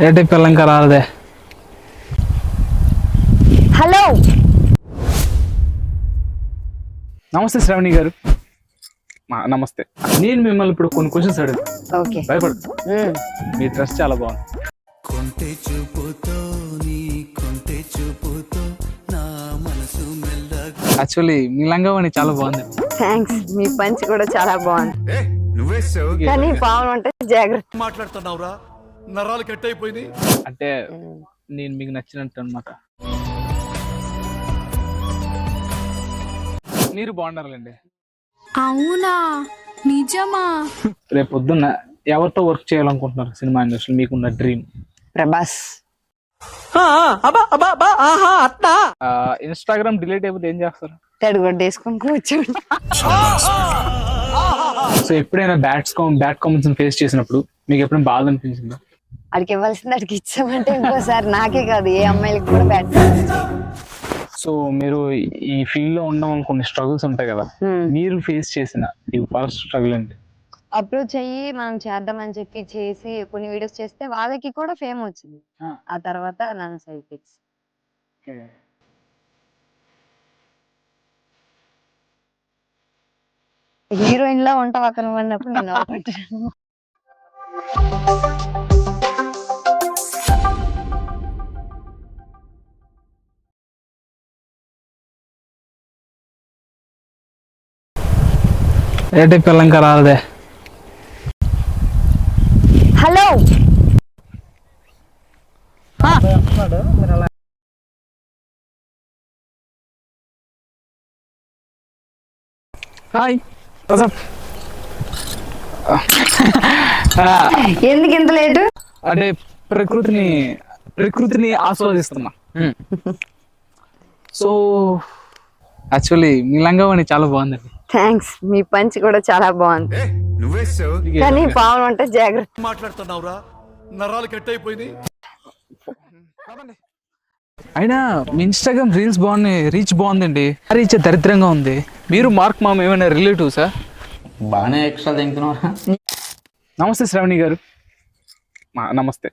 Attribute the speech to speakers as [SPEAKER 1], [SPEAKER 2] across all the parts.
[SPEAKER 1] ఏంటి పిల్లంక రాలేదే.
[SPEAKER 2] హలో.
[SPEAKER 1] నమస్తే శ్రావణి గారు. మా- నమస్తే. నేను మిమ్మల్ని ఇప్పుడు కొన్ని క్వశ్చన్స్ అడుగు
[SPEAKER 2] ఓకే.
[SPEAKER 1] భయపడదు మీ డ్రెస్ చాలా బాగుంది.
[SPEAKER 3] కొంటె చూపుతో నీ కొంటె చూపుతో నా మనసు మెల్లగా
[SPEAKER 1] యాక్చువల్లీ మీ లంగావణి చాలా బాగుంది.
[SPEAKER 2] థ్యాంక్స్ మీ పంచ్ కూడా చాలా బాగుంది.
[SPEAKER 4] నువ్వేసావు
[SPEAKER 2] కానీ పావులు అంటే జాగ్రత్త.
[SPEAKER 3] మాట్లాడుతున్నావురా? నరాలు కట్ అయిపోయినాయి
[SPEAKER 1] అంటే నేను మీకు నచ్చినట్టు అనమాట మీరు బాగుండాలండి.
[SPEAKER 5] అవునా? నిజమా?
[SPEAKER 1] రేపు పొద్దున్న ఎవరితో వర్క్ చేయాలనుకుంటున్నారు సినిమా ఇండస్ట్రీ మీకున్న డ్రీమ్
[SPEAKER 2] ప్రభాస్.
[SPEAKER 1] ఇన్స్టాగ్రామ్ డిలీట్ అయిపోతే ఏం చేస్తారు?
[SPEAKER 2] తడిగొడ్డ వేసుకొని కూర్చోండి.
[SPEAKER 1] సో ఎప్పుడైనా bad com bad comments face చేసినప్పుడు మీకు ఎప్పుడైనా బాధ అనిపించిందా?
[SPEAKER 2] అడికి ఇవ్వాల్సింది అడికి ఇచ్చామంటే ఇంకోసారి నాకే కాదు ఏ అమ్మాయిలకి కూడా బ్యాట్
[SPEAKER 1] సో మీరు ఈ ఫీల్డ్లో ఉండడం కొన్ని స్ట్రగుల్స్ ఉంటాయి కదా మీరు ఫేస్ చేసిన ఈ ఫస్ట్ స్ట్రగుల్ ఏంటి?
[SPEAKER 2] అప్లోడ్ చెయ్యి మనం చేద్దామని చెప్పి చేసి కొన్ని వీడియోస్ చేస్తే వాళ్ళకి కూడా ఫేమ్ వచ్చింది.
[SPEAKER 1] ఆ.
[SPEAKER 2] ఆ తర్వాత నన్ను సైడ్ పిక్స్ హీరోయిన్ లా ఉంటావు అతను అన్నప్పుడు నేను
[SPEAKER 1] ఏంటి పిల్లంక రాలేదే?
[SPEAKER 2] హలో.
[SPEAKER 1] హాయ్.
[SPEAKER 2] ఎందుకు ఇంత లేటు?
[SPEAKER 1] అంటే ప్రకృతిని ప్రకృతిని ఆస్వాదిస్తున్నా. సో యాక్చువల్లీ మీ లంగావణి చాలా బాగుందండి.
[SPEAKER 2] థ్యాంక్స్ మీ పంచ్ కూడా చాలా బాగుంది. కానీ పావులు అంటే జాగ్రత్త.
[SPEAKER 3] మాట్లాడుతున్నావురా? నరాలు కట్ అయిపోయినాయి
[SPEAKER 1] అయినా మీ ఇన్స్టాగ్రామ్ రీల్స్ బాగున్నాయి రీచ్ బాగుందండి. రీచ్ దరిద్రంగా ఉంది. మీరు మార్క్ మామ్ ఏమైనా రిలేటివ్సా
[SPEAKER 6] బాగానే ఎక్స్ట్రా తింటున్నారా
[SPEAKER 1] నమస్తే శ్రావణి గారు. మా- నమస్తే.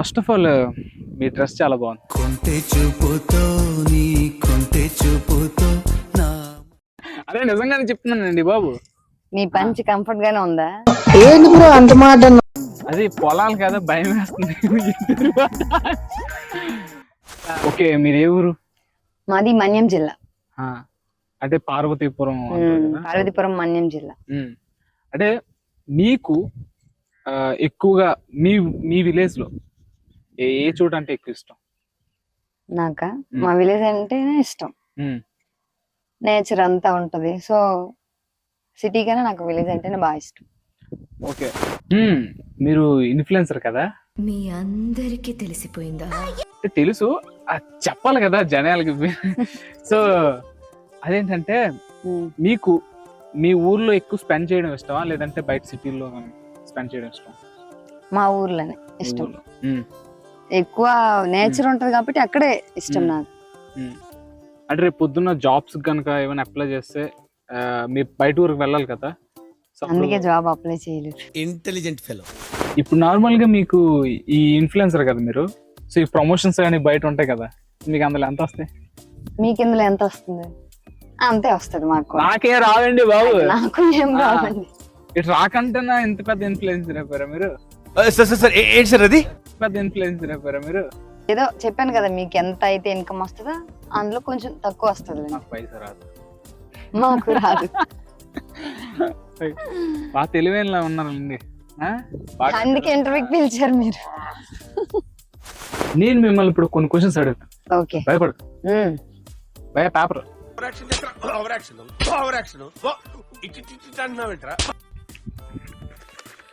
[SPEAKER 1] ఫస్ట్ ఆఫ్ ఆల్ మీ డ్రెస్ చాలా బాగుంది.
[SPEAKER 3] కొంటె చూపుతో నీ కొంటె చూపుతో.
[SPEAKER 1] అదే నిజంగానే చెప్తున్నానండి బాబు.
[SPEAKER 2] మీ పంచ్ కంఫర్ట్ గానే ఉందా?
[SPEAKER 1] అది పొలాలు కదా భయం వేస్తుంది. ఓకే మీరు ఏ ఊరు?
[SPEAKER 2] మాది మన్యం జిల్లా.
[SPEAKER 1] ఆ, అంటే పార్వతీపురం?
[SPEAKER 2] పార్వతీపురం మన్యం జిల్లా.
[SPEAKER 1] అంటే మీకు ఎక్కువగా మీ మీ విలేజ్లో ఏ ఏ చోట అంటే ఎక్కువ ఇష్టం?
[SPEAKER 2] నాక? మా విలేజ్ అంటేనే ఇష్టం. నేచర్ అంతా ఉంటది. సో సిటీ కన్నా నాకు విలేజ్ అంటేనే బాగా ఇష్టం.
[SPEAKER 1] ఓకే. మీరు ఇన్ఫ్లుయెన్సర్ కదా?
[SPEAKER 5] మీ అందరికీ తెలిసిపోయిందా?
[SPEAKER 1] అంటే తెలుసు. చెప్పాలి కదా జనాలకి. సో అదేంటంటే. మీకు మీ ఊర్లో ఎక్కువ స్పెండ్ చేయడం ఇష్టమా? లేదంటే బయట సిటీల్లో స్పెండ్ చేయడం ఇష్టం
[SPEAKER 2] మా ఊర్లోనే ఇష్టం. ఎక్కువ నేచర్ ఉంటది కాబట్టి అక్కడే ఇష్టం. నాకు.
[SPEAKER 1] అంటే రేపు పొద్దున్న జాబ్స్ కనుక ఏమైనా అప్లై చేస్తే మీరు బయట ఊరికి వెళ్ళాలి కదా?
[SPEAKER 2] అందుకే జాబ్ అప్లై చేయలేదు.
[SPEAKER 3] ఇంటెలిజెంట్ ఫెలో
[SPEAKER 1] ఇప్పుడు నార్మల్గా మీకు ఈ ఇన్ఫ్లుయెన్సర్ కదా మీరు? సో ఈ ప్రమోషన్స్ కానీ బయట ఉంటాయి కదా? మీకు అందులో ఎంత వస్తాయి?
[SPEAKER 2] మీకు ఇందులో ఎంత వస్తుంది? అంతే వస్తుంది మాకు.
[SPEAKER 1] నాకే రావండి బాబు.
[SPEAKER 2] నాకు ఏం. రావండి
[SPEAKER 1] ఇటు రాకంటేనా ఇంత పెద్ద ఇన్ఫ్లుయెన్సర్ అయిపోయారా మీరు?
[SPEAKER 4] సార్ సార్ సార్ ఏంటి సార్ అది?
[SPEAKER 1] పెద్ద ఇన్ఫ్లుయెన్సర్ అయిపోయారా మీరు?
[SPEAKER 2] ఏదో చెప్పాను కదా మీకు ఎంత అయితే ఇన్కమ్ వస్తుందో అందులో కొంచెం తక్కువ వస్తుంది
[SPEAKER 1] నాకు పైసా రాదు.
[SPEAKER 2] మాకు రాదు.
[SPEAKER 1] బాగా తెలివైన ఉన్నారండి. ఆ? బాగా-
[SPEAKER 2] అందుకే ఇంటర్వ్యూకి పిలిచారు మీరు.
[SPEAKER 1] నేను మిమ్మల్ని ఇప్పుడు కొన్ని క్వశ్చన్స్ అడుగుతాను
[SPEAKER 2] ఓకే.
[SPEAKER 1] భయపడదు
[SPEAKER 2] ఉమ్.
[SPEAKER 1] భయ పేపర్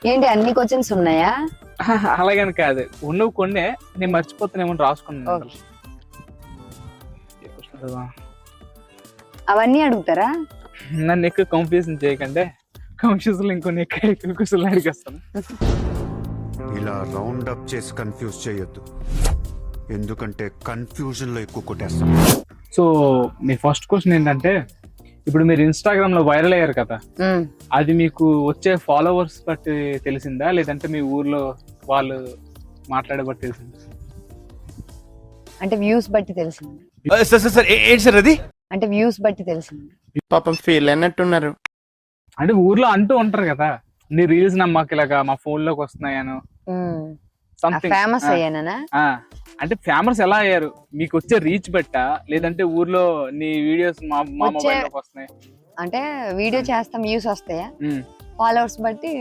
[SPEAKER 2] ఏంటి అన్ని క్వశ్చన్స్ ఉన్నాయా?
[SPEAKER 1] అలాగని కాదు. ఉన్నవి కొన్నే నేను మర్చిపోతానేమో రాసుకున్నాను.
[SPEAKER 2] అవన్నీ అడుగుతారా?
[SPEAKER 1] నన్ను ఎక్కువ కన్ఫ్యూజన్ చేయకండి. కన్ఫ్యూజన్ ఇంకొన్ని ఎక్కువ క్వశ్చన్లు అడిగేస్తాను.
[SPEAKER 7] ఇలా రౌండ్ అప్ చేసి కన్ఫ్యూజ్ చేయొద్దు. ఎందుకంటే కన్ఫ్యూజన్లో ఎక్కువ కొట్టేస్తాం.
[SPEAKER 1] సో మీ ఫస్ట్ క్వశ్చన్ ఏంటంటే ఇప్పుడు మీరు ఇన్స్టాగ్రామ్లో వైరల్ అయ్యారు కదా. అది మీకు వచ్చే ఫాలోవర్స్ బట్టి తెలిసిందా? లేదంటే మీ ఊర్లో వాళ్ళు మాట్లాడే బట్టి తెలిసింది?
[SPEAKER 2] అంటే వ్యూస్ బట్టి తెలిసింది?
[SPEAKER 4] సార్ సార్ సార్ ఏంటి సార్ అది?
[SPEAKER 2] అంటే వ్యూస్ బట్టి తెలిసింది.
[SPEAKER 8] పాపం ఫీల్ అయినట్టున్నారు.
[SPEAKER 1] అంటే ఊర్లో అంటూ ఉంటారు కదా నీ రీల్స్ నమ్మకి ఇలాగా మా ఫోన్లోకి వస్తున్నాయను సంథింగ్
[SPEAKER 2] ఫేమస్ అయ్యానా
[SPEAKER 1] అంటే ఫేమస్ ఎలా అయ్యారు? మీకు వచ్చే రీచ్ బట్టా? లేదంటే ఊర్లో నీ వీడియోస్ మా మా మొబైల్లోకి వస్తున్నాయి?
[SPEAKER 2] అంటే వీడియో చేస్తాం వ్యూస్ వస్తాయా. ఫాలోవర్స్ బట్టి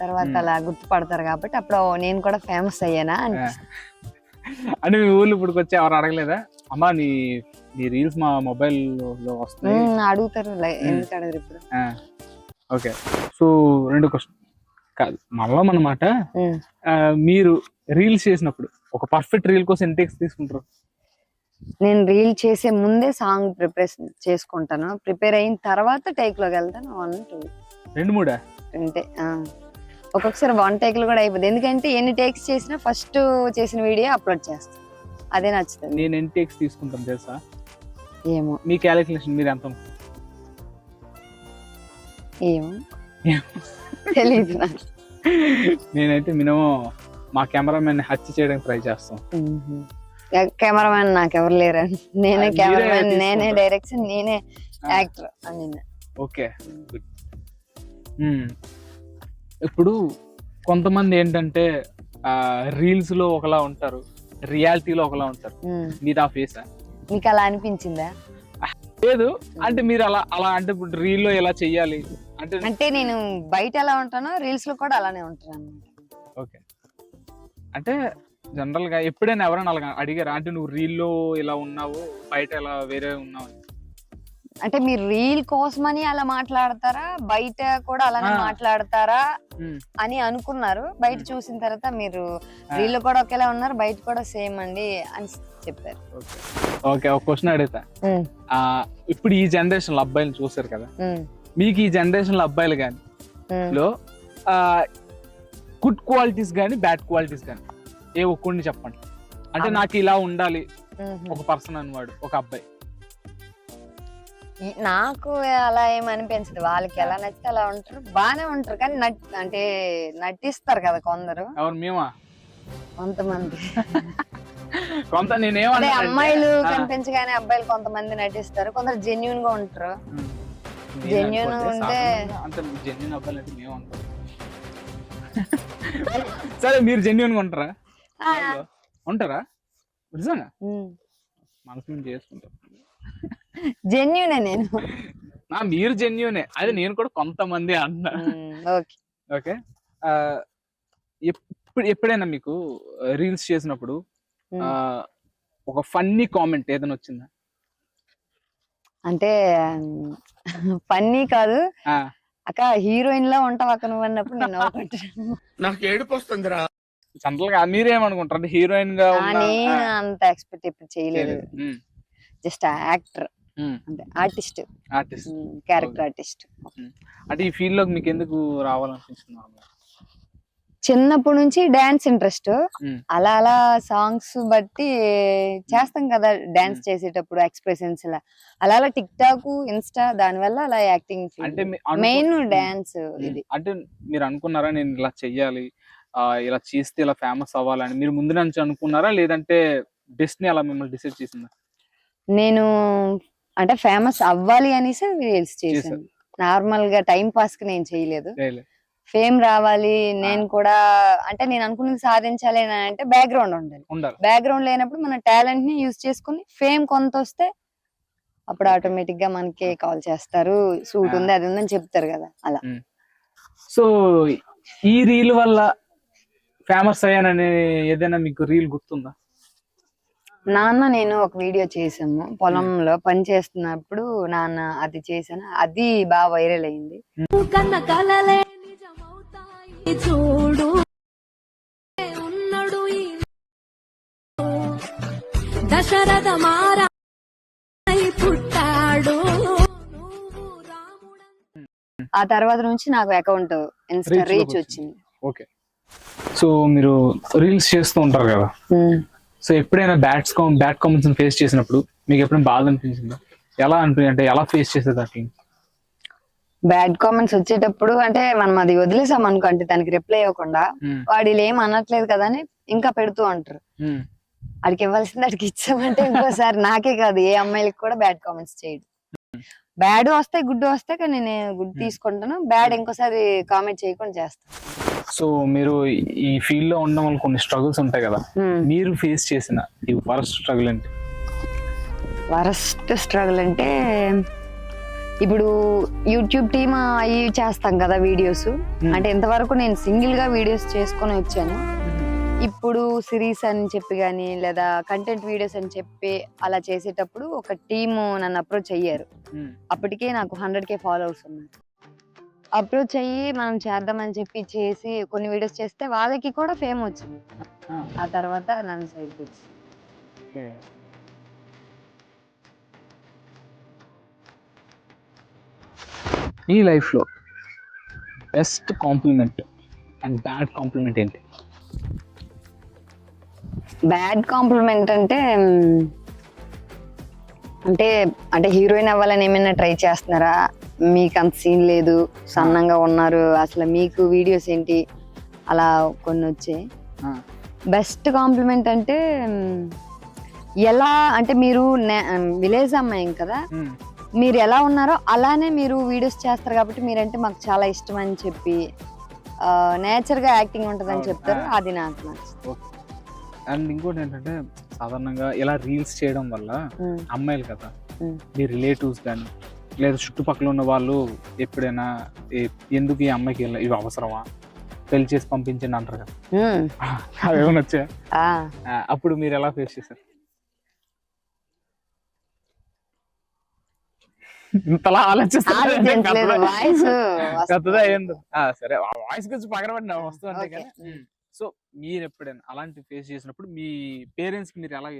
[SPEAKER 2] తర్వాత. అలా గుర్తుపడతారు కాబట్టి అప్పుడు నేను కూడా ఫేమస్ అయ్యానా అనిపిస్తుంది.
[SPEAKER 1] అంటే మీ ఊర్లో ఇప్పుడు వచ్చి ఎవరు అడగలేదా? అమ్మా నీ నీ రీల్స్ మా మొబైల్లో
[SPEAKER 2] Hmm, అడుగుతారు ఎందుకు అడగరు ఇప్పుడు?
[SPEAKER 1] ఓకే. సో రెండు క్వశ్చన్ కాదు మళ్ళం. ఆ, మీరు రీల్స్ చేసినప్పుడు ఒక పర్ఫెక్ట్ రీల్ కోసం ఎంత టేక్స్ తీసుకుంటారు?
[SPEAKER 2] నేను రీల్ చేసే ముందే సాంగ్ ప్రిపరేషన్ చేసుకుంటాను. ప్రిపేర్ అయిన తర్వాత టేక్లోకి వెళ్తాను. వన్ టూ
[SPEAKER 1] రెండు మూడా?
[SPEAKER 2] అంతే ఆ. ఒక్కొక్కసారి వన్ టేక్లో కూడా అయిపోతుంది ఎందుకంటే ఎన్ని టేక్స్ చేసినా ఫస్ట్ చేసిన వీడియో అప్లోడ్ చేస్తాను. అదే నచ్చుతుంది.
[SPEAKER 1] నేను ఎన్ని టేక్స్ తీసుకుంటాను తెలుసా?
[SPEAKER 2] ఏమో.
[SPEAKER 1] మీ క్యాలిక్యులేషన్ మీరు ఎంత
[SPEAKER 2] ఏమో. తెలియదు నాకు.
[SPEAKER 1] నేనైతే మినిమం మా కెమెరామెన్ హత్య చేయడానికి ట్రై చేస్తాం.
[SPEAKER 2] కెమెరామెన్ నాకు ఎవరు లేరు నేనే
[SPEAKER 1] మీరే
[SPEAKER 2] కెమెరామెన్. నేనే డైరెక్షన్ నేనే. యాక్టర్ అని
[SPEAKER 1] ఓకే. ఇప్పుడు కొంతమంది ఏంటంటే రీల్స్లో ఒకలా ఉంటారు. రియాలిటీలో ఒకలా ఉంటారు. మీది ఆ ఫేస్
[SPEAKER 2] మీకు అలా అనిపించిందా?
[SPEAKER 1] లేదు. అంటే మీరు అలా అలా అంటే ఇప్పుడు రీల్లో ఎలా చెయ్యాలి? అంటే
[SPEAKER 2] అంటే నేను బయట ఎలా ఉంటానో రీల్స్లో కూడా అలానే ఉంటాను
[SPEAKER 1] ఓకే. అంటే జనరల్గా ఎప్పుడైనా ఎవరైనా అలాగా అడిగారా? అంటే నువ్వు రీల్లో ఇలా ఉన్నావు? బయట ఎలా వేరే ఉన్నావు?
[SPEAKER 2] అంటే మీరు రీల్ కోసమని అలా మాట్లాడతారా బయట కూడా అలానే. మాట్లాడతారా. అని అనుకున్నారు బయట. చూసిన తర్వాత మీరు. రీల్ కూడా ఒకేలా ఉన్నారు బయట కూడా సేమ్ అండి అని చెప్పారు
[SPEAKER 1] ఓకే ఒక క్వశ్చన్ అడుగుతా ఇప్పుడు ఈ జనరేషన్లో అబ్బాయిలు చూసారు కదా. మీకు ఈ జనరేషన్లో అబ్బాయిలు కానీ. లో గుడ్ క్వాలిటీస్ కానీ బ్యాడ్ క్వాలిటీస్ కానీ ఏ ఒక్కడిని చెప్పండి అంటే. నాకు ఇలా ఉండాలి. ఒక పర్సన్ అన్నవాడు ఒక అబ్బాయి
[SPEAKER 2] నాకు అలా ఏం అనిపించదు. వాళ్ళకి ఎలా నచ్చితే అలా ఉంటారు. బానే ఉంటారు కానీ నట్ అంటే నటిస్తారు కదా కొందరు.
[SPEAKER 1] మేమా?
[SPEAKER 2] కొంతమంది.
[SPEAKER 1] కొంత
[SPEAKER 2] అమ్మాయిలు కనిపించగానే అబ్బాయిలు కొంతమంది నటిస్తారు. కొందరు జెన్యున్గా ఉంటారు. genuine ఉంటే-
[SPEAKER 1] అంత జెన్యున్ అబ్బాయిలు అంటే మేము ఉంటాం సరే మీరు జెన్యున్గా ఉంటారా? ఉంటారా? నిజంగా. మనసు నుంచి చేసుకుంటాం.
[SPEAKER 2] జెన్యునే నేను.
[SPEAKER 1] నా మీరు జెన్యునే. అది నేను కూడా కొంతమంది అన్నా.
[SPEAKER 2] ఓకే.
[SPEAKER 1] ఓకే. ఎప్పుడు ఎప్పుడైనా మీకు రీల్స్ చేసినప్పుడు ఒక ఫన్నీ కామెంట్ ఏదైనా వచ్చిందా?
[SPEAKER 2] అంటే ఫన్నీ కాదు.
[SPEAKER 1] ఆ,
[SPEAKER 2] అక్క హీరోయిన్ లా ఉంటావు అక్క నువ్వు అన్నప్పుడు నేను
[SPEAKER 4] నాకు ఏడుపు వస్తుందిరా.
[SPEAKER 1] జనరల్గా మీరేమనుకుంటారు? హీరోయిన్గా
[SPEAKER 2] నేను అంత ఎక్స్పెక్ట్ ఎప్పుడు చేయలేదు. Just actor. అంటే ఆర్టిస్ట్.
[SPEAKER 1] ఆర్టిస్ట్.
[SPEAKER 2] Character artist.
[SPEAKER 1] అంటే ఈ ఫీల్డ్లోకి మీకు? ఎందుకు రావాలనిపించింది?
[SPEAKER 2] చిన్నప్పటి నుంచి డాన్స్ ఇంట్రెస్ట్. అలా అలా సాంగ్స్ బట్టి చేస్తాం కదా డాన్స్. చేసేటప్పుడు ఎక్స్ప్రెషన్స్ ఇలా అలా అలా టిక్ టాక్ ఇన్స్టా దాని వల్ల అలా యాక్టింగ్
[SPEAKER 1] అంటే
[SPEAKER 2] మెయిన్ డాన్స్ ఇది.
[SPEAKER 1] అంటే మీరు అనుకున్నారా నేను ఇలా చెయ్యాలి ఇలా చేస్తే ఇలా ఫేమస్ అవ్వాలని? మీరు ముందు నుంచి అనుకున్నారా లేదంటే డెస్టినీ అలా మిమ్మల్ని డిసైడ్ చేసిందా?
[SPEAKER 2] నేను అంటే ఫేమస్ అవ్వాలి అనేసి రీల్స్ చేశాను. నార్మల్గా టైం పాస్కి నేను చేయలేదు.
[SPEAKER 1] చేయలే.
[SPEAKER 2] ఫేమ్ రావాలి నేను కూడా అంటే నేను అనుకున్నది సాధించాలి అని అంటే బ్యాక్గ్రౌండ్ ఉండాలి. బ్యాక్గ్రౌండ్ లేనప్పుడు మన టాలెంట్ని యూజ్ చేసుకుని ఫేమ్ కొంత వస్తే అప్పుడు ఆటోమేటిక్గా మనకి కాల్ చేస్తారు. సూట్. ఉంది అది ఉందని చెప్తారు కదా అలా.
[SPEAKER 1] సో ఈ రీల్ వల్ల ఫేమస్ అయ్యానని ఏదైనా మీకు రీల్ గుర్తుందా?
[SPEAKER 2] నాన్న నేను ఒక వీడియో చేసాము పొలంలో పని చేస్తున్నప్పుడు నాన్న అది చేశాను. అది బాగా వైరల్ అయింది.
[SPEAKER 5] చూడు. ఉన్నడు ఈ దశరథ మారా పుట్టాడు. నువ్వు రాముడ
[SPEAKER 2] ఆ తర్వాత నుంచి నాకు అకౌంట్ ఇన్స్టా రీచ్
[SPEAKER 1] వచ్చింది. ఓకే. సో మీరు రీల్స్ చేస్తూ ఉంటారు కదా. సో ఎప్పుడైనా bats com bad comments face చేసినప్పుడు మీకు ఎప్పుడైనా బాధ అనిపించిందా? ఎలా అనిపి అంటే ఎలా ఫేస్ చేసేది అట్లా
[SPEAKER 2] బ్యాడ్ కామెంట్స్ వచ్చేటప్పుడు అంటే మనం అది వదిలేసాం అనుకో అంటే దానికి రిప్లై ఇవ్వకుండా
[SPEAKER 1] ఉమ్,
[SPEAKER 2] వాడు ఇలా ఏం అనట్లేదు కదా అని ఇంకా పెడుతూ అంటారు.
[SPEAKER 1] ఉమ్,
[SPEAKER 2] వాడికి ఇవ్వాల్సింది వాడికి ఇచ్చామంటే ఇంకోసారి నాకే కాదు ఏ అమ్మాయిలకి కూడా బ్యాడ్ కామెంట్స్ చేయడు. బ్యాడ్ వస్తాయి గుడ్ వస్తాయి కానీ నేను గుడ్ తీసుకుంటాను బ్యాడ్ ఇంకోసారి కామెంట్ చేయకుండా చేస్తాను.
[SPEAKER 1] సో మీరు ఈ ఫీల్డ్లో ఉండడం వల్ల కొన్ని స్ట్రగుల్స్ ఉంటాయి కదా. మీరు ఫేస్ చేసిన ఈ వరస్ట్ స్ట్రగుల్ ఏంటి?
[SPEAKER 2] వరస్ట్ స్ట్రగుల్ అంటే ఇప్పుడు యూట్యూబ్ టీమ్ అవి చేస్తాం కదా వీడియోస్ అంటే ఇంతవరకు నేను సింగిల్గా వీడియోస్ చేసుకొని వచ్చాను. ఇప్పుడు సిరీస్ అని చెప్పి కానీ లేదా కంటెంట్ వీడియోస్ అని చెప్పి అలా చేసేటప్పుడు ఒక టీమ్ నన్ను అప్రోచ్ అయ్యారు. అప్పటికే నాకు హండ్రెడ్ కే ఫాలోవర్స్ ఉన్నారు. అప్రోచ్ అయ్యి మనం చేద్దామని చెప్పి చేసి కొన్ని వీడియోస్ చేస్తే వాళ్ళకి కూడా ఫేమ్ వచ్చింది.
[SPEAKER 1] ఆ,
[SPEAKER 2] తర్వాత నన్ను సైడ్.
[SPEAKER 1] ఈ లైఫ్లో best compliment and bad compliment ఏంటి?
[SPEAKER 2] బ్యాడ్ కాంప్లిమెంట్ అంటే అంటే అంటే హీరోయిన్ అవ్వాలని ఏమైనా ట్రై చేస్తున్నారా? మీకు అంత సీన్ లేదు సన్నంగా ఉన్నారు అసలు మీకు వీడియోస్ ఏంటి? అలా కొన్ని వచ్చాయి. బెస్ట్ కాంప్లిమెంట్ అంటే ఎలా అంటే మీరు విలేజ్ అమ్మాయి కదా? మీరు ఎలా ఉన్నారో అలానే మీరు వీడియోస్ చేస్తారు కాబట్టి మీరంటే మాకు చాలా ఇష్టం అని చెప్పి నేచర్గా యాక్టింగ్ ఉంటుందని. చెప్తారు. అది నాకు నచ్చుతుంది
[SPEAKER 1] అండ్ ఇంకోటి ఏంటంటే సాధారణంగా ఇలా రీల్స్ చేయడం వల్ల అమ్మాయిలు కదా.
[SPEAKER 2] మీ.
[SPEAKER 1] రిలేటివ్స్ కానీ లేదా చుట్టుపక్కల ఉన్న వాళ్ళు ఎప్పుడైనా ఎందుకు ఈ అమ్మాయికి ఇవి అవసరమా? పెళ్ళి చేసి పంపించండి అంటారు కదా.
[SPEAKER 2] మ్,
[SPEAKER 1] అవేమన్నా వచ్చా. అప్పుడు మీరు ఎలా ఫేస్ చేశారు? ఇంతలా ఆలోచిస్తున్నారు అంటే
[SPEAKER 2] ఆలోచించలేదు
[SPEAKER 1] కథలో-
[SPEAKER 2] వాయిస్
[SPEAKER 1] కథదా ఏందో? ఆ, సరే వాయిస్ గురించి పగరబడి వస్తుంది అంతే. కానీ సో మీరు ఎప్పుడైనా అలాంటి ఫేస్ చేసినప్పుడు మీ పేరెంట్స్కి మీరు ఎలా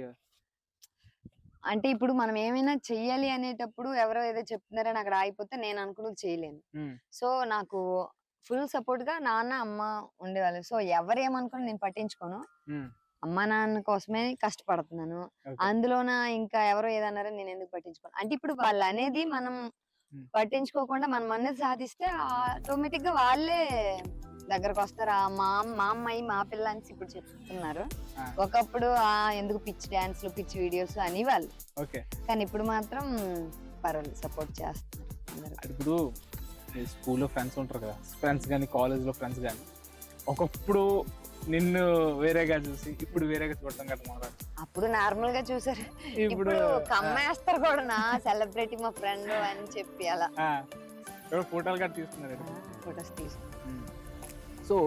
[SPEAKER 2] అంటే ఇప్పుడు మనం ఏమైనా చెయ్యాలి అనేటప్పుడు ఎవరో ఏదో చెప్తున్నారని అక్కడ ఆగిపోతే నేను అనుకున్నది చేయలేను. సో నాకు ఫుల్ సపోర్ట్గా నాన్న అమ్మ ఉండేవాళ్ళు. సో ఎవరు ఏమనుకుని నేను పట్టించుకోను. అమ్మ నాన్న కోసమే కష్టపడుతున్నాను. అందులోన ఇంకా ఎవరో ఏదన్నారని నేను ఎందుకు పట్టించుకోను? అంటే ఇప్పుడు వాళ్ళు అనేది మనం. పట్టించుకోకుండా మనం అనేది సాధిస్తే ఆటోమేటిక్గా వాళ్ళే దగ్గరకు వస్తారు ఆ మా మా అమ్మాయి మా పిల్ల అని ఇప్పుడు చెప్తున్నారు. ఒకప్పుడు ఆ ఎందుకు పిచ్చి డాన్స్లు పిచ్చి వీడియోస్ అని వాళ్ళు
[SPEAKER 1] ఓకే.
[SPEAKER 2] కానీ ఇప్పుడు మాత్రం పర్వాలేదు సపోర్ట్.
[SPEAKER 1] అంటే ఇప్పుడు స్కూల్లో ఫ్రెండ్స్ ఉంటారు కదా ఫ్రెండ్స్ కానీ కాలేజ్లో ఫ్రెండ్స్ కానీ ఒకప్పుడు నిన్ను వేరేగా చూసి ఇప్పుడు వేరేగా చూడటం కదా మొదలు
[SPEAKER 2] అప్పుడు నార్మల్గా చూసారు.
[SPEAKER 1] ఇప్పుడు
[SPEAKER 2] కమ్మేస్తారు కూడా నా సెలబ్రిటీ మా ఫ్రెండ్ అని చెప్పి అలా.
[SPEAKER 1] ఫోటోలు కూడా తీసుకున్నారు
[SPEAKER 2] ఫొటోస్ తీసుకు
[SPEAKER 1] సో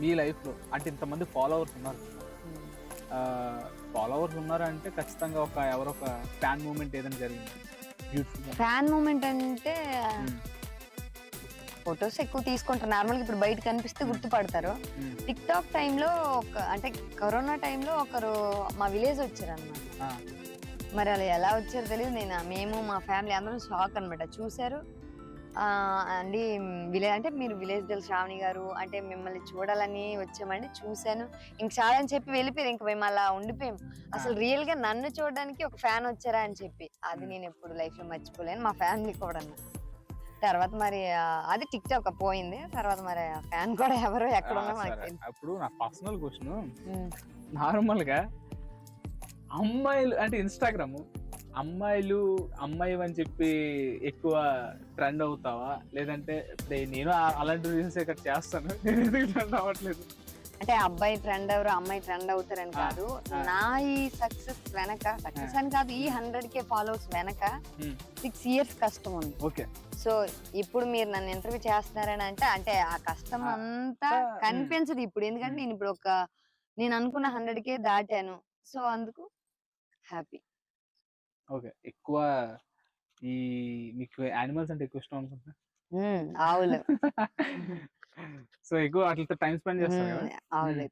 [SPEAKER 1] మీ లైఫ్లో అంటే ఇంతమంది ఫాలోవర్స్ ఉన్నారు. ఫాలోవర్స్ ఉన్నారు అంటే ఖచ్చితంగా ఒక ఎవరో ఒక ఫ్యాన్ మూమెంట్ ఏదైనా జరిగింది. బ్యూటిఫుల్
[SPEAKER 2] ఫ్యాన్ మూమెంట్ అంటే ఫొటోస్ ఎక్కువ తీసుకుంటారు. నార్మల్గా ఇప్పుడు బయట కనిపిస్తే గుర్తుపడతారు. టిక్ టాక్ టైంలో ఒక అంటే కరోనా టైంలో ఒకరు మా విలేజ్ వచ్చారు అనమాట మరి అలా ఎలా వచ్చారో తెలియదు నేను మేము మా ఫ్యామిలీ అందరం షాక్ అన్నమాట. చూశారు? అండి విలేజ్ అంటే మీరు విలేజ్ del శ్రావణి గారు అంటే మిమ్మల్ని చూడాలని వచ్చామండి చూశాను. ఇంక చాలా అని చెప్పి వెళ్ళిపోయారు ఇంక మేము అలా ఉండిపోయాం. అసలు రియల్గా నన్ను చూడడానికి ఒక ఫ్యాన్ వచ్చారా అని చెప్పి. అది నేను ఎప్పుడు లైఫ్లో మర్చిపోలేను మా ఫ్యామిలీ కూడా. తర్వాత మరి అది టిక్ టాక్ పోయింది తర్వాత మరి ఫ్యాన్ కూడా ఎవరు ఎక్కడ.
[SPEAKER 1] అప్పుడు నా పర్సనల్ క్వశ్చన్. నార్మల్గా అమ్మాయిలు అంటే ఇన్స్టాగ్రామ్ అమ్మాయిలు అమ్మాయి అని చెప్పి ఎక్కువ ట్రెండ్ అవుతావా? లేదంటే నేను అలాంటి రీల్స్ ఇక్కడ చేస్తాను? ట్రెండ్ అవ్వట్లేదు?
[SPEAKER 2] అంటే అబ్బాయి ట్రెండ్ ఎవరు అమ్మాయి ట్రెండ్ అవుతారని కాదు. నా ఈ సక్సెస్ వెనక సక్సెస్ అని కాదు ఈ హండ్రెడ్ కే ఫాలోవర్స్ వెనక. సిక్స్ ఇయర్స్ కష్టం ఉంది.
[SPEAKER 1] ఓకే.
[SPEAKER 2] సో ఇప్పుడు మీరు నన్ను ఇంటర్వ్యూ చేస్తున్నారని అంటే అంటే ఆ కష్టం అంతా కనిపించదు ఇప్పుడు. ఎందుకంటే నేను ఇప్పుడు ఒక నేను అనుకున్న హండ్రెడ్ కే దాటాను. సో అందుకు హ్యాపీ
[SPEAKER 1] ఓకే. ఎక్కువ ఈ మీకు యానిమల్స్ అంటే ఎక్కువ ఇష్టం అనుకుంటా
[SPEAKER 2] ఆవులు.
[SPEAKER 1] సో ఎక్కువ వాటితో టైం స్పెండ్ చేస్తారు కదా?
[SPEAKER 2] ఉమ్, ఆవులు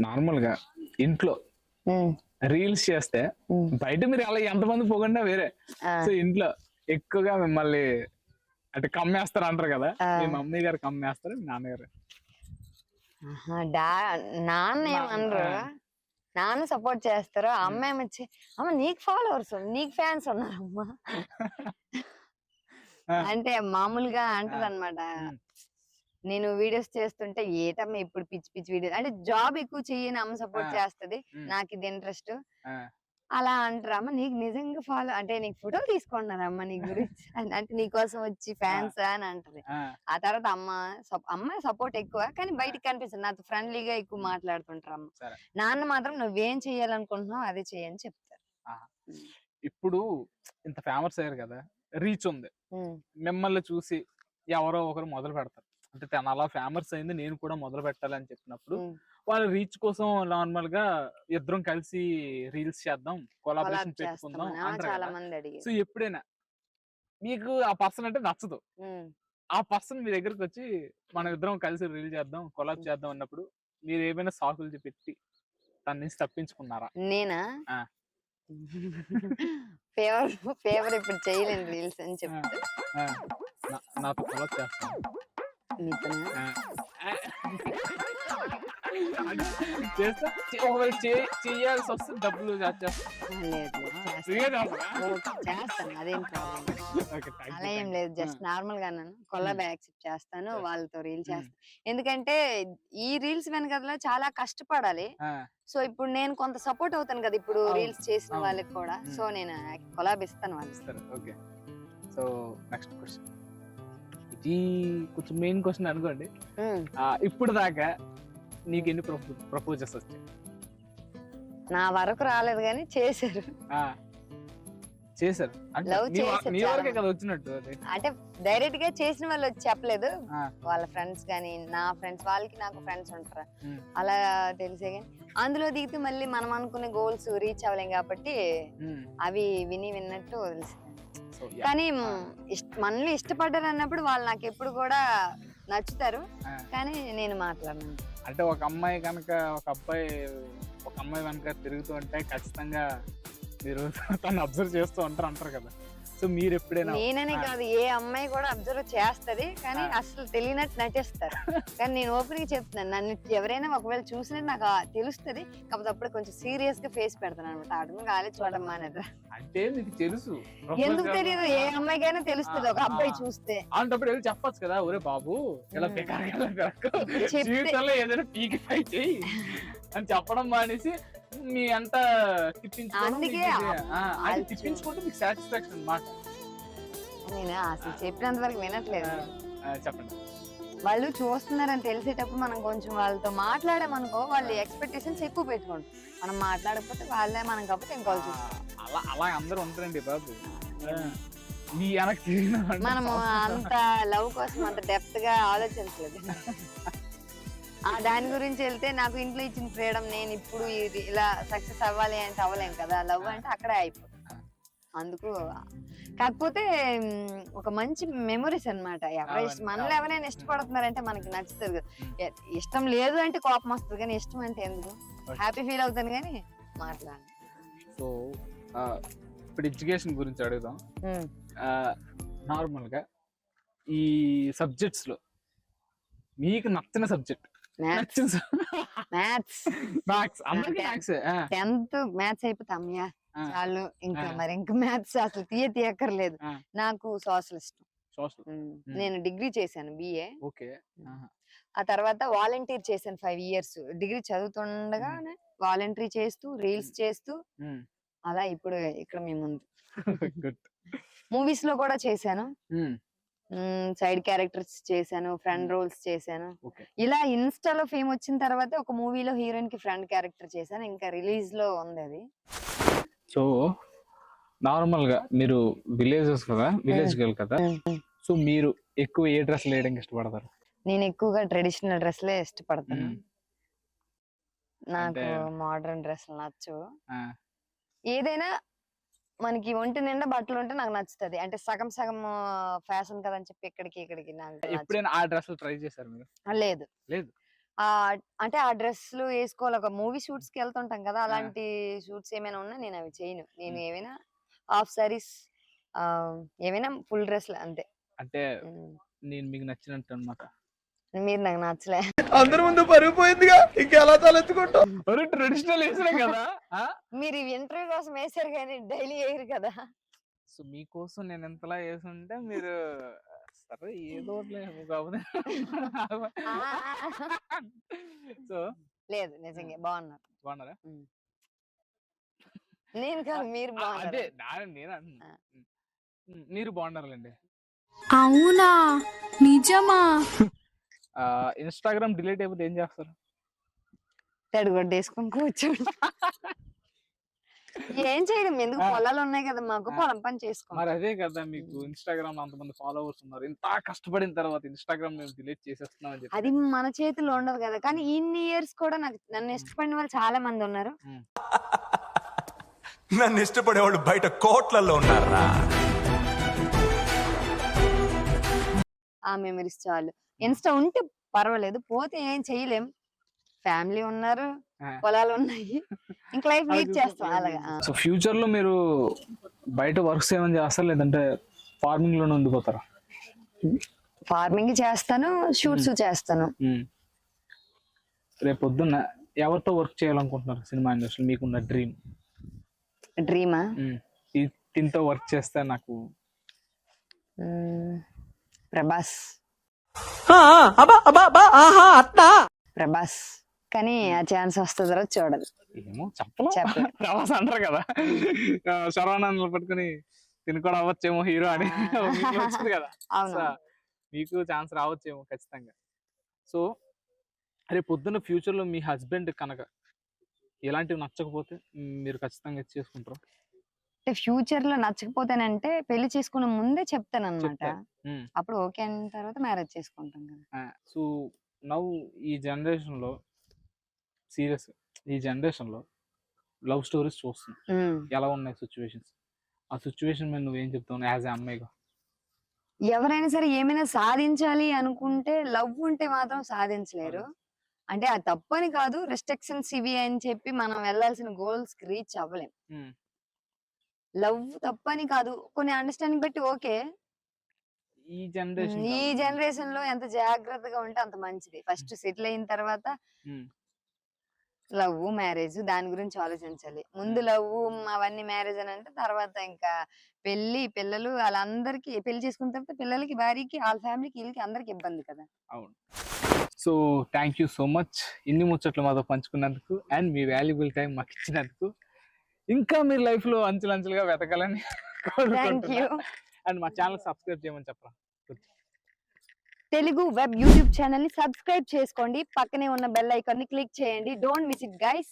[SPEAKER 1] నార్మల్గా ఇంట్లో రీల్స్ చేస్తే. బయట మీరు అలా ఎంతమంది పోకుండా వేరే. సో ఇంట్లో ఎక్కువగా మిమ్మల్ని అంటే కమ్మేస్తారు అంటారు కదా. మీ మమ్మీ గారు కమ్మేస్తారు మీ నాన్నగారు.
[SPEAKER 2] నాన్న ఏమనరు.
[SPEAKER 1] ఆ.
[SPEAKER 2] నాన్న సపోర్ట్ చేస్తారు ఆ అమ్మాయి వచ్చి అమ్మ నీకు ఫాలోవర్స్ నీకు ఫ్యాన్స్ ఉన్నారు అమ్మ. అంటే మామూలుగా అంటారు అనమాట. నేను వీడియోస్ చేస్తుంటే ఏటమ్మా ఇప్పుడు పిచ్చి పిచ్చి వీడియో అంటే జాబ్ ఎక్కువ చెయ్యని అమ్మ సపోర్ట్. చేస్తది. నాకు ఇది ఇంట్రెస్ట్. అలా అంటారు అమ్మ నీకు నిజంగా ఫాలో అంటే నీకు ఫోటోలు తీసుకుంటున్నారు అమ్మ నీ గురించి. అంటే నీ కోసం వచ్చి ఫ్యాన్స్ అని అంటది
[SPEAKER 1] ఆ,
[SPEAKER 2] తర్వాత అమ్మ సప్- అమ్మ సపోర్ట్ ఎక్కువ కానీ బయటికి కనిపిస్తుంది. నాతో ఫ్రెండ్లీగా ఎక్కువ మాట్లాడుతుంటారు అమ్మ. నాన్న మాత్రం నువ్వేం చేయాలనుకుంటున్నావు అదే చేయని చెప్తారు.
[SPEAKER 1] ఇప్పుడు ఇంత ఫేమస్ అయ్యారు కదా! రీచ్ ఉంది. మిమ్మల్ని చూసి ఎవరో ఒకరు మొదలు పెడతారు. అంటే తను అలా ఫేమస్ అయింది నేను కూడా మొదలు పెట్టాలని చెప్పినప్పుడు. వాళ్ళ రీచ్ కోసం నార్మల్గా ఇద్దరం కలిసి రీల్స్ చేద్దాం కొలాబరేషన్ పెట్టుకుందాం అంటారు సో ఎప్పుడైనా మీకు ఆ పర్సన్ అంటే నచ్చదు. ఆ పర్సన్ మీ దగ్గరకు వచ్చి మనం ఇద్దరం కలిసి రీల్ చేద్దాం కొలాబ్ చేద్దాం అన్నప్పుడు మీరు ఏమైనా సాకులు పెట్టి తన నుంచి తప్పించుకున్నారా?
[SPEAKER 2] నేనా. ఫేవర్ ఫేవర్ ఇప్పుడు చేయలేను రీల్స్ అని చెప్తే
[SPEAKER 1] నాతో కొలాబ్ చేస్తాను. చేస్తా? ఒకవేళ చేయాల్సి వస్తే డబ్బులు
[SPEAKER 2] చేస్తాను. అదేం ప్రాబ్లం అలా ఏం లేదు. జస్ట్ నార్మల్గా అన్నాను. కొల్లాబ్ యాక్సెప్ట్ చేస్తాను. వాళ్ళతో రీల్
[SPEAKER 1] Mm.
[SPEAKER 2] చేస్తాను. ఎందుకంటే ఈ రీల్స్ వెనకదలో చాలా కష్టపడాలి. సో ఇప్పుడు నేను కొంత సపోర్ట్ అవుతాను కదా ఇప్పుడు రీల్స్ చేసిన. వాళ్ళకి కూడా. సో నేను కొలాబ్ ఇస్తాను
[SPEAKER 1] సో నెక్స్ట్ క్వశ్చన్. ఇది కొంచెం మెయిన్ క్వశ్చన్ అనుకోండి. ఇప్పుడు దాకా నీకు ఎన్ని ప్రపోజల్స్ వచ్చాయి?
[SPEAKER 2] నా వరకు రాలేదు కానీ చేశారు.
[SPEAKER 1] చేశారు. అంటే
[SPEAKER 2] Love
[SPEAKER 1] నీ వ-
[SPEAKER 2] చేశారు
[SPEAKER 1] నీ
[SPEAKER 2] చాలా
[SPEAKER 1] వరకే
[SPEAKER 2] మంది.
[SPEAKER 1] కదా వచ్చినట్టు
[SPEAKER 2] అంటే డైరెక్ట్గా చేసిన వాళ్ళు వచ్చి చెప్పలేదు. వాళ్ళ ఫ్రెండ్స్ కానీ నా ఫ్రెండ్స్ వాళ్ళకి నాకు ఫ్రెండ్స్ ఉంటారు. అలా తెలిసే కానీ అందులో దిగితే మళ్ళీ మనం అనుకునే గోల్స్ రీచ్ అవ్వలేం కాబట్టి అవి విని విన్నట్టు. కానీ మనల్ని ఇష్టపడ్డారు అన్నప్పుడు వాళ్ళు నాకు ఎప్పుడు కూడా నచ్చుతారు. కానీ నేను మాట్లాడను.
[SPEAKER 1] అంటే ఒక అమ్మాయి కనుక ఒక అబ్బాయి ఒక అమ్మాయి కనుక తిరుగుతూ ఉంటే ఖచ్చితంగా మీరు తను అబ్జర్వ్ చేస్తూ ఉంటారు అంటారు కదా. సో మీరు ఎప్పుడైనా
[SPEAKER 2] నేననే. కాదు ఏ అమ్మాయి కూడా అబ్జర్వ్ చేస్తది కానీ. అసలు తెలియనట్టు నటిస్తారు కానీ నేను ఓపెన్గా చెప్తున్నాను నన్ను ఎవరైనా ఒకవేళ చూసినట్టు నాకు తెలుస్తది కాకపోతే అప్పుడు కొంచెం సీరియస్గా ఫేస్ పెడతాను అనమాట అటు కాలే చూడడం మానేది
[SPEAKER 1] అంటే మీకు తెలుసు
[SPEAKER 2] ఎందుకు. తెలియదు ఏ అమ్మాయికైనా తెలుస్తుంది ఒక అబ్బాయి. చూస్తే
[SPEAKER 1] అలాంటప్పుడు వెళ్ళి చెప్పొచ్చు కదా ఒరే బాబు ఇలా. బెకార్ జీవితంలో ఏదైనా పీకి చెయ్యి అని చెప్పడం మానేసి మీ అంతా తిప్పించుకోవడం తిప్పించుకుంటే మీకు సాటిస్ఫాక్షన్ అన్నమాట
[SPEAKER 2] నేను? అసలు చెప్పినంత వరకు వినట్లేదు
[SPEAKER 1] చెప్పండి.
[SPEAKER 2] వాళ్ళు చూస్తున్నారని తెలిసేటప్పుడు మనం కొంచెం వాళ్ళతో మాట్లాడామనుకో వాళ్ళు ఎక్స్పెక్టేషన్స్ ఎక్కువ పెట్టుకుంటారు మనం మాట్లాడకపోతే వాళ్ళే మనం ఇంకోళ్ళు
[SPEAKER 1] ఆ,
[SPEAKER 2] చూస్తారు
[SPEAKER 1] అలా అలా అందరూ ఉంటారండి బాబు. మీ వెనక్కి
[SPEAKER 2] మనము అంత లవ్ కోసం అంత డెప్త్గా ఆలోచించలేదు. దాని గురించి వెళ్తే నాకు ఇంట్లో ఇచ్చిన ఫ్రీడమ్ నేను ఇప్పుడు ఇది ఇలా సక్సెస్ అవ్వాలి అంటే అవ్వలేం కదా. లవ్ అంటే అక్కడే అయిపోతుంది అందుకు కాకపోతే ఒక మంచి మెమరీస్ అన్నమాట. ఎవరు మనలో. ఎవరైనా ఇష్టపడుతున్నారంటే మనకి నచ్చుతుంది. ఇష్టం లేదు అంటే కోపం వస్తుంది కానీ ఇష్టం అంటే ఎందుకు. హ్యాపీ ఫీల్ అవుతాను కానీ మాట్లాడు
[SPEAKER 1] సో ఇప్పుడు ఎడ్యుకేషన్ గురించి అడుగుదాం. నార్మల్గా ఈ సబ్జెక్ట్స్లో మీకు నచ్చిన సబ్జెక్ట్
[SPEAKER 2] మ్యాథ్స్ మ్యాథ్స్
[SPEAKER 1] మ్యాథ్స్ అందరికి మ్యాథ్స్
[SPEAKER 2] టెన్త్ మ్యాథ్స్ అయిపోతే అమ్మయ్యా. చాలు. ఇంకా. మరి ఇంకా మ్యాథ్స్ అసలు తీయ తీయక్కర్లేదు. నాకు సోషల్ ఇష్టం. నేను డిగ్రీ చేశాను బిఏ.
[SPEAKER 1] ఓకే.
[SPEAKER 2] ఆ తర్వాత వాలంటీర్ చేశాను ఫైవ్ ఇయర్స్. డిగ్రీ చదువుతుండగానే వాలంటీర్ చేస్తూ రీల్స్ చేస్తూ అలా ఇప్పుడు ఇక్కడ మీ ముందు. మూవీస్లో కూడా చేశాను. సైడ్ క్యారెక్టర్స్ చేశాను ఫ్రెండ్ రోల్స్ చేశాను. ఇలా ఇన్స్టాలో ఫేమ్ వచ్చిన తర్వాత ఒక మూవీలో హీరోయిన్కి ఫ్రెండ్ క్యారెక్టర్ చేశాను. ఇంకా రిలీజ్లో ఉంది అది
[SPEAKER 1] సో నార్మల్గా మీరు విలేజెస్ కదా? విలేజ్ గర్ల్ కదా? సో మీరు ఎక్కువ ఏ డ్రెస్ వేయడానికి ఇష్టపడతారు?
[SPEAKER 2] నేను ఎక్కువగా ట్రెడిషనల్ డ్రెస్లే ఇష్టపడతాను. నాకు మోడర్న్ డ్రెస్లు నచ్చు ఏదైనా మనకి ఒంటి నిండా బట్టలు ఉంటే నాకు నచ్చుతుంది అంటే సగం సగం ఫ్యాషన్ కదా అని చెప్పి ఇక్కడికి ఇక్కడికి నాకు నచ్చదు.
[SPEAKER 1] ఎప్పుడైనా ఆ డ్రెస్ ట్రై చేశారు మీరు
[SPEAKER 2] లేదు
[SPEAKER 1] లేదు.
[SPEAKER 2] అంటే ఆ డ్రెస్లు వేసుకోవాలి ఒక మూవీ షూట్స్కి వెళ్తుంటాం కదా అలాంటి షూట్స్ ఏమైనా ఉన్నా నేను అవి చేయను నేను. ఏమైనా హాఫ్ సారీస్ ఏమైనా ఫుల్ డ్రెస్లు అంతే
[SPEAKER 1] అంటే. నేను మీకు నచ్చినట్టు అనమాట
[SPEAKER 2] మీరు నాకు నచ్చలే.
[SPEAKER 8] అందరి ముందు పరుగు పోయిందిగా. ఇంకెలా తలెత్తుకుంటాం
[SPEAKER 1] ట్రెడిషనల్ వేసినా కదా? ఆ?
[SPEAKER 2] మీరు ఇంటర్వ్యూ కోసం వేసారు కానీ డైలీ వేయరు కదా?
[SPEAKER 1] సో మీకోసం నేను ఎంతలా వేసుంటే మీరు సరే ఏదో సో
[SPEAKER 2] లేదు నిజంగా బాగున్నారు.
[SPEAKER 1] బాగున్నారా?
[SPEAKER 2] నేను కాదు మీరు
[SPEAKER 1] నా- నేను మీరు బాగున్నారులేండి.
[SPEAKER 5] అవునా? నిజమా?
[SPEAKER 1] ఇన్స్టాగ్రామ్ డిలీట్ అయిపోతే ఏం చేస్తారు?
[SPEAKER 2] తడిగొడ్డ వేసుకొని కూర్చోండి ఏం చేయడం ఎందుకు. పొలాలు ఉన్నాయి కదా మాకు. పొలం పని చేసుకో
[SPEAKER 1] మరి అదే కదా మీకు ఇన్స్టాగ్రామ్ అంతమంది ఫాలోవర్స్ ఉన్నారు. ఇంత కష్టపడిన తర్వాత ఇన్స్టాగ్రామ్ మేము డిలీట్ చేసేస్తున్నాం
[SPEAKER 2] అది మన చేతిలో ఉండదు కదా. కానీ ఇన్ని ఇయర్స్ కూడా నాకు నన్ను ఇష్టపడిన వాళ్ళు చాలా మంది ఉన్నారు.
[SPEAKER 9] నన్ను ఇష్టపడేవాళ్ళు బయట కోట్లలో ఉన్నారా?
[SPEAKER 2] ఆ మెమరీస్ చాలు. ఇన్స్టా ఉంటే పర్వాలేదు. పోతే ఏం చేయలేం. ఫ్యామిలీ ఉన్నారు. పొలాలు ఉన్నాయి ఇంకా లైఫ్ లీడ్ చేస్తాం అలాగా.
[SPEAKER 1] సో ఫ్యూచర్లో మీరు బయట వర్క్స్ ఏమైనా చేస్తారు? లేదంటే ఫార్మింగ్లోనే ఉండిపోతారా?
[SPEAKER 2] ఫార్మింగ్ చేస్తాను షూట్స్ చేస్తాను.
[SPEAKER 1] రేపు పొద్దున్న ఎవరితో వర్క్ చేయాలనుకుంటున్నారు సినిమా ఇండస్ట్రీ మీకున్న డ్రీమ్.
[SPEAKER 2] డ్రీమా?
[SPEAKER 1] దీంతో వర్క్ చేస్తే నాకు
[SPEAKER 2] ప్రభాస్. ప్రభాస్ కానీ ఆ ఛాన్స్ వస్తుందో చూడాలి
[SPEAKER 1] ఏమో చెప్పలేం. ప్రభాస్ అంటారు కదా. ఆ, శర్వానంద్ పట్టుకుని తిని కూడా అవ్వచ్చేమో హీరో అని. మీకు వచ్చింది కదా. మీకు ఛాన్స్ రావచ్చేమో ఖచ్చితంగా. సో రేపు పొద్దున్న ఫ్యూచర్లో మీ హస్బెండ్ కనుక ఎలాంటివి నచ్చకపోతే మీరు ఖచ్చితంగా చేసుకుంటారు?
[SPEAKER 2] అంటే ఫ్యూచర్లో నచ్చకపోతేనంటే పెళ్ళి చేసుకున్న ముందే చెప్తాను అనమాట. అప్పుడు ఓకే అయిన తర్వాత మ్యారేజ్ చేసుకుంటాం కదా.
[SPEAKER 1] సో నవ్వు ఈ జనరేషన్లో సీరియస్ ఈ జనరేషన్లో లవ్ స్టోరీస్ చూస్తున్నాం. ఎలా ఉన్నాయి సిచ్యువేషన్స్? ఆ సిచ్యువేషన్ మీద నువ్వేం చెప్తావు? యాజ్ ఏ అమ్మాయిగా?
[SPEAKER 2] ఎవరైనా సరే ఏమైనా సాధించాలి అనుకుంటే లవ్ ఉంటే మాత్రం సాధించలేరు. అంటే అది తప్పని కాదు. రెస్ట్రిక్షన్స్ ఇవి అని చెప్పి మనం వెళ్ళాల్సిన గోల్స్ రీచ్ అవ్వలేం. లవ్ తప్పని కాదు. కొన్ని అండర్స్టాండింగ్ బట్టి ఓకే.
[SPEAKER 1] ఈ జనరేషన్
[SPEAKER 2] ఈ జనరేషన్లో ఎంత జాగ్రత్తగా ఉంటే అంత మంచిది. ఫస్ట్ సెటిల్ అయిన తర్వాత. లవ్ మ్యారేజ్ దాని గురించి ఆలోచించాలి. ముందు లవ్ అవన్నీ మ్యారేజ్ అని అంటే తర్వాత ఇంకా పెళ్ళి పిల్లలు వాళ్ళందరికి పెళ్ళి చేసుకున్న తర్వాత పిల్లలకి భార్యకి వాళ్ళ ఫ్యామిలీకి వీళ్ళకి అందరికి ఇబ్బంది కదా.
[SPEAKER 1] అవును. So thank you so much ఇన్ని ముచ్చట్లు మాతో పంచుకున్నందుకు అండ్ మీ వాల్యుబుల్ టైం మాకు ఇచ్చినందుకు ఇంకా మీరు లైఫ్లో అంచెలంచెలుగా వెతకాలని అండ్ మా ఛానల్ సబ్స్క్రైబ్ చేయమని చెప్పరా?
[SPEAKER 2] తెలుగు వెబ్ యూట్యూబ్ ఛానల్ని సబ్స్క్రైబ్ చేసుకోండి. పక్కనే ఉన్న బెల్ ఐకాన్ని క్లిక్ చేయండి. Don't miss it guys.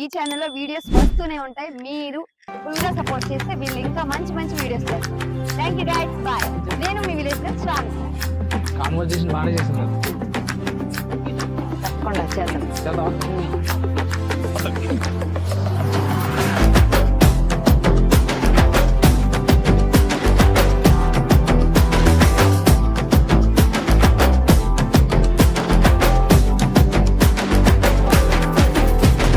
[SPEAKER 2] ఈ ఛానల్లో వీడియోస్ వస్తూనే ఉంటాయి. మీరు ఫుల్గా సపోర్ట్ చేస్తే వీళ్ళు ఇంకా మంచి మంచి వీడియోస్ చేస్తారు థ్యాంక్ యూ గైస్ బాయ్ నేను మీ విలేజ్ శ్రావణి.
[SPEAKER 1] కాన్వర్జేషన్ బాగానే చేస్తున్నారు.
[SPEAKER 2] తప్పకుండా చేద్దాం.
[SPEAKER 1] చదవా